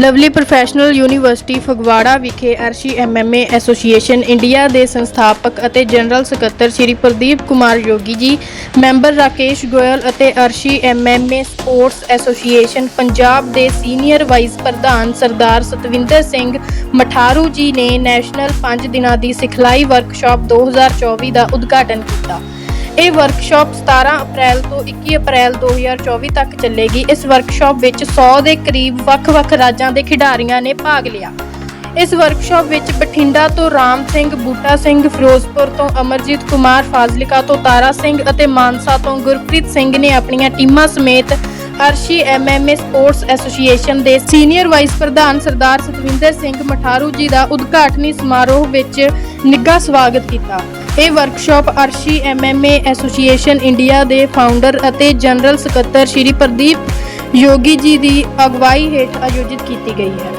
Lovely professional university Phagwara ਵਿਖੇ ਅਰਸ਼ੀ MMA association India ਦੇ ਸੰਸਥਾਪਕ ਅਤੇ ਜਨਰਲ ਸਕੱਤਰ ਸ਼੍ਰੀ ਪ੍ਰਦੀਪ ਕੁਮਾਰ ਯੋਗੀ ਜੀ, ਮੈਂਬਰ ਰਾਕੇਸ਼ ਗੋਇਲ ਅਤੇ Arshi MMA sports association Punjab ਦੇ ਸੀਨੀਅਰ ਵਾਈਸ ਪ੍ਰਧਾਨ ਸਰਦਾਰ ਸਤਵਿੰਦਰ ਸਿੰਘ ਮਠਾਰੂ ਜੀ ਨੇ ਨੈਸ਼ਨਲ 5 ਦਿਨਾਂ ਦੀ ਸਿਖਲਾਈ ਵਰਕਸ਼ਾਪ 2024 ਦਾ ਉਦਘਾਟਨ ਕੀਤਾ। ਇਹ ਵਰਕਸ਼ਾਪ 17 ਅਪ੍ਰੈਲ ਤੋਂ 21 ਅਪ੍ਰੈਲ 2024 ਤੱਕ ਚੱਲੇਗੀ। ਇਸ ਵਰਕਸ਼ਾਪ ਵਿੱਚ 100 ਦੇ ਕਰੀਬ ਵੱਖ-ਵੱਖ ਰਾਜਾਂ ਦੇ ਖਿਡਾਰੀਆਂ ਨੇ ਭਾਗ ਲਿਆ। ਇਸ ਵਰਕਸ਼ਾਪ ਵਿੱਚ ਬਠਿੰਡਾ ਤੋਂ ਰਾਮ ਸਿੰਘ, ਬੂਟਾ ਸਿੰਘ, ਫਿਰੋਜ਼ਪੁਰ ਤੋਂ ਅਮਰਜੀਤ ਕੁਮਾਰ, ਫਾਜ਼ਿਲਕਾ ਤੋਂ ਤਾਰਾ ਸਿੰਘ ਅਤੇ ਮਾਨਸਾ ਤੋਂ ਗੁਰਪ੍ਰੀਤ ਸਿੰਘ ਨੇ ਆਪਣੀਆਂ ਟੀਮਾਂ ਸਮੇਤ ਅਰਸ਼ੀ ਐਮਐਮਏ ਸਪੋਰਟਸ ਐਸੋਸੀਏਸ਼ਨ ਦੇ ਸੀਨੀਅਰ ਵਾਈਸ ਪ੍ਰਧਾਨ ਸਰਦਾਰ ਸਤਵਿੰਦਰ ਸਿੰਘ ਮਠਾਰੂ ਜੀ ਦਾ ਉਦਘਾਟਨੀ ਸਮਾਰੋਹ ਵਿੱਚ ਨਿੱਘਾ ਸਵਾਗਤ ਕੀਤਾ। ਇਹ workshop Arshi MMA association India ਦੇ ਫਾਊਂਡਰ ਅਤੇ ਜਨਰਲ ਸਕੱਤਰ ਸ਼੍ਰੀ ਪ੍ਰਦੀਪ ਯੋਗੀ ਜੀ ਦੀ ਅਗਵਾਈ ਹੇਠ ਆਯੋਜਿਤ ਕੀਤੀ ਗਈ ਹੈ।